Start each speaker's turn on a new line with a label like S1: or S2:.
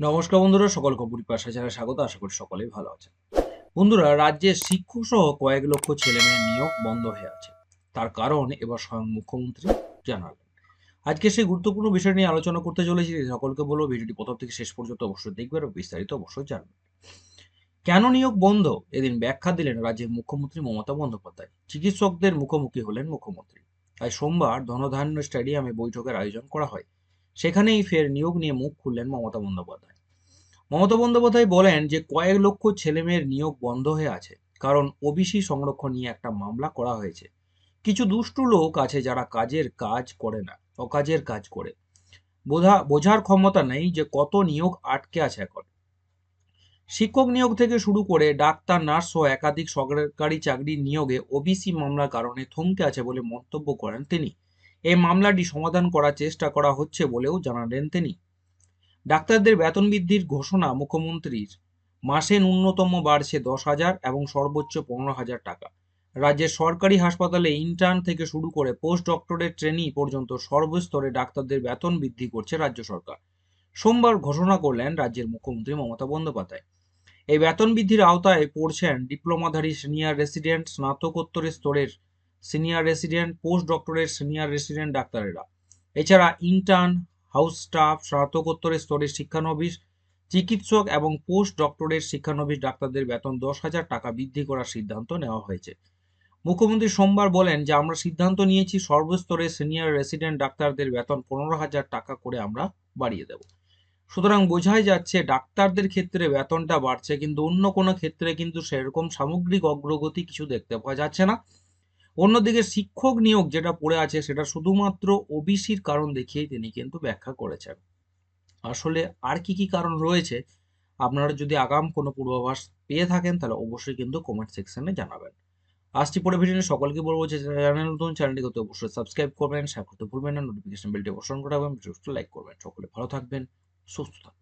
S1: নমস্কার বন্ধুরা, সকল কপুরি পাশা যারা স্বাগত, আশা করি সকলেই ভালো আছেন। বন্ধুরা, রাজ্যের শিক্ষক সহ কয়েক লক্ষ ছেলে ছেলেমেয়ের নিয়োগ বন্ধ হয়ে আছে। তার কারণ এবার স্বয়ং মুখ্যমন্ত্রী জানালেন। আজকে সেই গুরুত্বপূর্ণ বিষয় নিয়ে আলোচনা করতে চলেছি। সকলকে বলব ভিডিওটি প্রথম থেকে শেষ পর্যন্ত অবশ্যই দেখবেন এবং বিস্তারিত অবশ্যই জানবেন। কেন নিয়োগ বন্ধ? এদিন ব্যাখ্যা দিলেন রাজ্যের মুখ্যমন্ত্রী মমতা বন্দ্যোপাধ্যায়। চিকিৎসকদের মুখোমুখি হলেন মুখ্যমন্ত্রী। তাই সোমবার ধনধান্য স্টেডিয়ামে বৈঠকের আয়োজন করা হয়। সেখানেই ফের নিয়োগ নিয়ে মুখ খুললেন মমতা বন্দ্যোপাধ্যায়। মমতা বন্দ্যোপাধ্যায় বলেন যে, কয়েক লক্ষ ছেলেমেয়ের নিয়োগ বন্ধ হয়ে আছে, কারণ ওবিসি সংরক্ষণ নিয়ে একটা মামলা করা হয়েছে। কিছু দুষ্টু লোক আছে যারা কাজের কাজ করে না, অকাজের কাজ করে। বোঝা বোঝার ক্ষমতা নেই যে, কত নিয়োগ আটকে আছে এখন। শিক্ষক নিয়োগ থেকে শুরু করে ডাক্তার, নার্স ও একাধিক সরকারি চাকরির নিয়োগে ওবিসি মামলার কারণে থমকে আছে বলে মন্তব্য করেন তিনি। এই মামলাটি সমাধান করার চেষ্টা করা হচ্ছে বলেও জানালেন তিনি। ডাক্তারদের বেতন বৃদ্ধির ঘোষণা মুখ্যমন্ত্রীর। মাসে ন্যূনতম বাড়ছে দশ হাজার এবং সর্বোচ্চ পনেরো হাজার টাকা। রাজ্যের সরকারি হাসপাতালে ইন্টার্ন থেকে শুরু করে পোস্ট ডক্টরেট ট্রেনি পর্যন্ত সর্বস্তরে ডাক্তারদের বেতন বৃদ্ধি করছে রাজ্য সরকার। সোমবার ঘোষণা করলেন রাজ্যের মুখ্যমন্ত্রী মমতা বন্দ্যোপাধ্যায়। এই বেতন বৃদ্ধির আওতায় পড়ছেন ডিপ্লোমাধারী সিনিয়র রেসিডেন্ট স্নাতকোত্তরের স্তরের senior resident, post doctorate senior resident ডাক্তারেরা। এছাড়া ইন্টার্ন, হাউস স্টাফ স্নাতকোত্তরের স্তরের শিক্ষানবিশ, চিকিৎসক এবং পোস্ট ডক্টরেট শিক্ষানবিশ ডাক্তারদের বেতন দশ হাজার টাকা বৃদ্ধি করার সিদ্ধান্ত নেওয়া হয়েছে। মুখ্যমন্ত্রী সোমবার বলেন যে, আমরা সিদ্ধান্ত নিয়েছি সর্বস্তরে সিনিয়র রেসিডেন্ট ডাক্তারদের বেতন পনেরো হাজার টাকা করে আমরা বাড়িয়ে দেব। সুতরাং বোঝাই যাচ্ছে, ডাক্তারদের ক্ষেত্রে বেতনটা বাড়ছে, কিন্তু অন্য কোনো ক্ষেত্রে কিন্তু সেরকম সামগ্রিক অগ্রগতি কিছু দেখতে পাওয়া যাচ্ছে না। অন্যদিকে শিক্ষক নিয়োগ যেটা পড়ে আছে সেটা শুধুমাত্র ওবিসির কারণ দেখিয়েই তিনি কিন্তু ব্যাখ্যা করেছেন। আসলে আর কি কি কারণ রয়েছে, আপনারা যদি আগাম কোনো পূর্বাভাস পেয়ে থাকেন তাহলে অবশ্যই কিন্তু কমেন্ট সেকশনে জানাবেন। আজটি পরে ভিডিও সকলকে বলব যে চ্যানেল নতুন চ্যানেলটি করতে অবশ্যই সাবস্ক্রাইব করবেন শেয়ার করতে ভুলবেন না নোটিফিকেশন বেলটি করে রাখবেন ভিডিওটি লাইক করবেন, সকলে ভালো থাকবেন, সুস্থ থাকবেন।